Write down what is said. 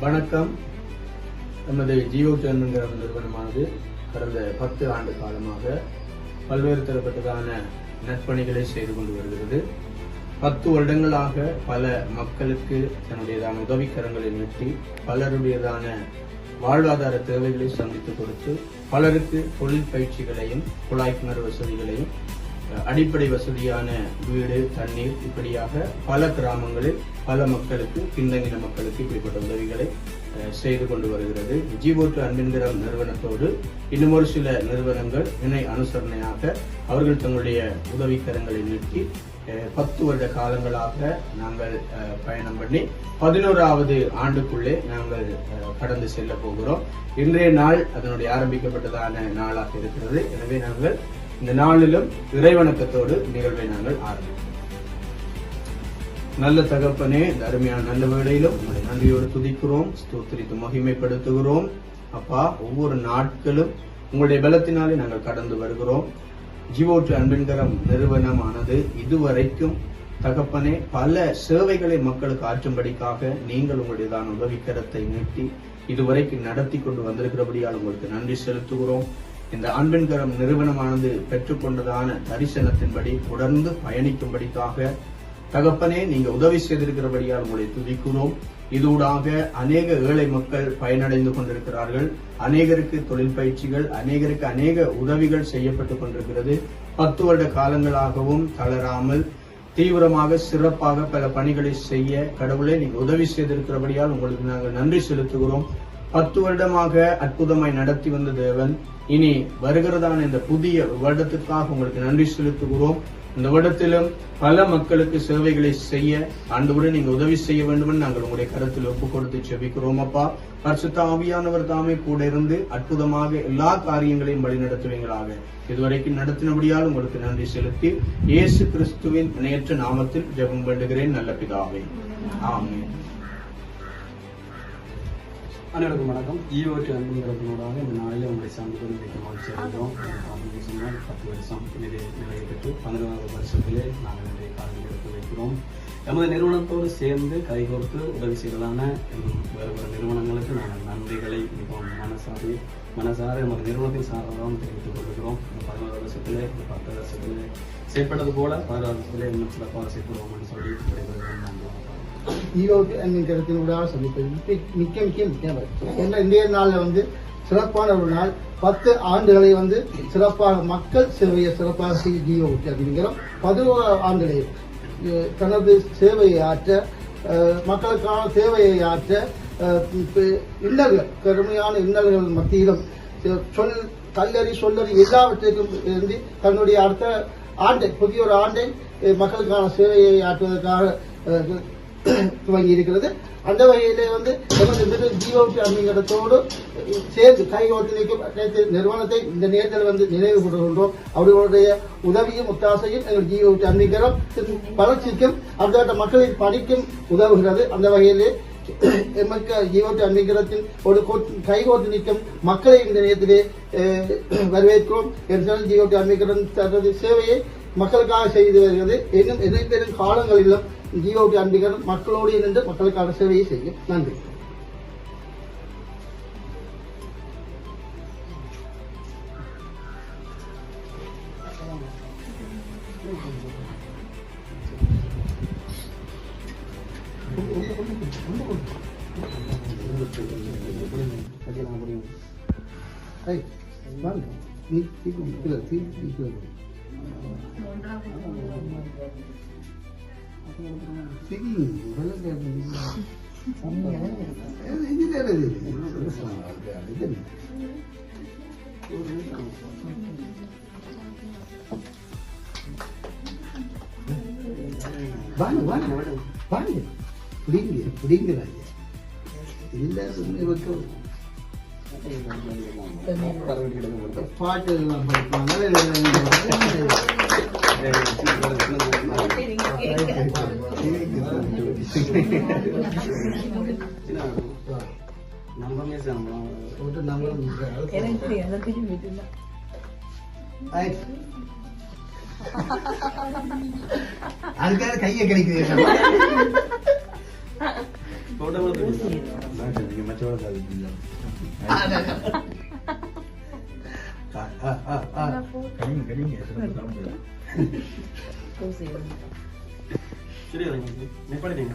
வணக்கம். நமது ஜியோ என்கிற நிறுவனமானது கடந்த பத்து ஆண்டு காலமாக பல்வேறு தரப்பட்டதான நற்பணிகளை செய்து கொண்டு வருகிறது. பத்து வருடங்களாக பல மக்களுக்கு தன்னுடையதான உதவிக்கரங்களை நீட்டி பலருடையதான வாழ்வாதார தேவைகளை சந்தித்து கொடுத்து பலருக்கு தொழில் பயிற்சிகளையும் குழாய் கிணறு வசதிகளையும் அடிப்படை வசதியான வீடு தண்ணீர் இப்படியாக பல கிராமங்களில் பல மக்களுக்கு பின்தங்கின மக்களுக்கு இப்படிப்பட்ட உதவிகளை செய்து கொண்டு வருகிறது. ஜீவோட்டு அன்பின்கிறம் நிறுவனத்தோடு இன்னும் ஒரு சில நிறுவனங்கள் இணை அனுசரணையாக அவர்கள் தங்களுடைய உதவிக்கரங்களை நீட்டி பத்து வருட காலங்களாக நாங்கள் பயணம் பண்ணி பதினோராவது ஆண்டுக்குள்ளே நாங்கள் கடந்து செல்ல போகிறோம். இன்றைய நாள் அதனுடைய ஆரம்பிக்கப்பட்டதான நாளாக இருக்கிறது. எனவே நாங்கள் இந்த நாளிலும் இறைவணக்கத்தோடு நிகழ்வை நாங்கள் ஆரம்பிக்கிறோம் நல்ல தகப்பனே தருமையான அருமையான நல்ல வேளையிலும் உங்களை நன்றியோடு துதிக்கிறோம் ஸ்தோத்திரித்து மகிமைப்படுத்துகிறோம். அப்பா ஒவ்வொரு நாட்களும் உங்களுடைய பலத்தினாலே நாங்கள் கடந்து வருகிறோம். ஜீவோற்று அன்பின்கரம் நிறுவனமானது இதுவரைக்கும் தகப்பனே பல சேவைகளை மக்களுக்கு ஆற்றும்படிக்காக நீங்கள் உங்களுடையதான உதவிக்கரத்தை நீட்டி இதுவரைக்கும் நடத்தி கொண்டு வந்திருக்கிறபடியால் உங்களுக்கு நன்றி செலுத்துகிறோம். இந்த அன்பின்கரம் நிறுவனமானது பெற்றுக்கொண்டதான தரிசனத்தின்படி தொடர்ந்து பயணிக்கும்படிக்காக தகப்பனே நீங்க உதவி செய்திருக்கிறபடியால் உங்களை துதிக்கிறோம். இதூடாக அநேக ஏழை மக்கள் பயனடைந்து கொண்டிருக்கிறார்கள். அநேகருக்கு தொழில் பயிற்சிகள் அநேகருக்கு அநேக உதவிகள் செய்யப்பட்டு கொண்டிருக்கிறது. பத்து வருட காலங்களாகவும் தளராமல் தீவிரமாக சிறப்பாக பல பணிகளை செய்ய கடவுளை நீங்க உதவி செய்திருக்கிறபடியால் உங்களுக்கு நாங்கள் நன்றி செலுத்துகிறோம். பத்து வருடமாக அற்புதமாய் நடத்தி வந்த தேவன் இனி வருகிறதான இந்த புதிய வருடத்திற்காக உங்களுக்கு நன்றி செலுத்துகிறோம். இந்த வருடத்திலும் பல மக்களுக்கு சேவைகளை செய்ய ஆண்டவரை நீங்க உதவி செய்ய வேண்டும் என்று நாங்கள் உங்களுடைய கருத்தில் ஒப்பு கொடுத்து செபிக்கிறோம் அப்பா. பரிசுத்த ஆவியானவர் தாமே கூட இருந்து அற்புதமாக எல்லா காரியங்களையும் வழிநடத்துவீங்களாக. இதுவரைக்கும் நடத்தினபடியால் உங்களுக்கு நன்றி செலுத்தி இயேசு கிறிஸ்துவின் இணையற்ற நாமத்தில் ஜெபம் வேண்டுகிறேன். நல்ல பிதாவே. ஆமே அனைவருக்கும் வணக்கம். ஈவோட்டு அன்புங்கிறதுனோடாக இந்த நாளில் உங்களை சார்ந்து கொண்டு வைக்க மகிழ்ச்சி அடைகிறோம். அப்படின்னு சொன்னால் பத்து வருஷம் நிலை நிலை பெற்று பதினோராவது வருஷத்திலே நாங்கள் நிறைய காரணம் எடுத்து வைக்கிறோம். எமது நிறுவனத்தோடு சேர்ந்து கைகோர்த்து உதவி செய்வதான வேறு வேறு நிறுவனங்களுக்கு நாங்கள் நன்றிகளை மிகவும் மனசாரி மனசார எமது நிறுவனத்தின் சார்பாகவும் தெரிவித்துக் கொள்கிறோம். இந்த பதினோரு வருஷத்திலே இந்த பத்து வருஷத்திலே செயற்பட்டது போல பதினாறு வருஷத்திலே இன்னும் சிறப்பாக செயற்படுவோம்னு சொல்லி விடைபெறுகிறோம். நன்றி ஈரோடு என்கிறத்தினூடாக சந்திப்பது மிக்க மிக்க மிக்க முக்கியம் ஏன்னா இந்திய நாளில் வந்து சிறப்பான ஒரு நாள். பத்து ஆண்டுகளை வந்து சிறப்பாக மக்கள் சேவையை சிறப்பாக செய்ய ஜீவோட்டு அப்படிங்கிறோம் பதினோரு ஆண்டுகளை தனது சேவையை ஆற்ற மக்களுக்கான சேவையை ஆற்ற இன்னல்கள் கடுமையான இன்னல்கள் மத்தியிலும் சொல் கல்லறி சொல்லறி எல்லாவற்றிற்கும் இருந்து தன்னுடைய அடுத்த ஆண்டை புதிய ஒரு ஆண்டை மக்களுக்கான சேவையை ஆற்றுவதற்காக துவங்கி இருக்கிறது அந்த வகையிலே வந்து எமது திரு அப்படிங்கிறதோடு சேர்ந்து கைகோட்டு நிற்கும் நிறுவனத்தை இந்த நேரத்தில் வந்து நினைவு கூறுகின்றோம் அவர்களுடைய உதவியும் ஒத்தாசையும் எங்கள் ஜிஓபி அன்பிக்கிறோம் வளர்ச்சிக்கும் அந்த மக்களின் பணிக்கும் உதவுகிறது. அந்த வகையிலே எமக்கு ஜீவோபி அன்பிக்கிறத்தின் ஒரு கைகோர்த்து நிற்கும் மக்களை இந்த நேரத்திலே வரவேற்கிறோம். என்றால் ஜீவோபி அன்பிக்கிறன் தனது சேவையை மக்களுக்காக செய்து வருகிறது. இன்னும் எதிர்பெறும் காலங்களிலும் ஜியோபி அன்பிகர் மக்களோடு இணைந்து மக்களுக்கான சேவையை செய்யும் நன்றி ஐய், வாங்க. நீ சீக்கிரம் கீழே, சீக்கிரம் கீழே போடு. சீக்கிரம், வெள்ளை வாங்க வாங்க வாங்க பிடிங்க பிடிங்க இல்லை இவருக்கு பாட்டு எல்லாம் ആൾക്കാരെ കയ്യെ കളിക്കുക മറ്റോടെ സാധിക്കില്ല. 跟你也是那么当不了。恭喜你。这里人，你把你领。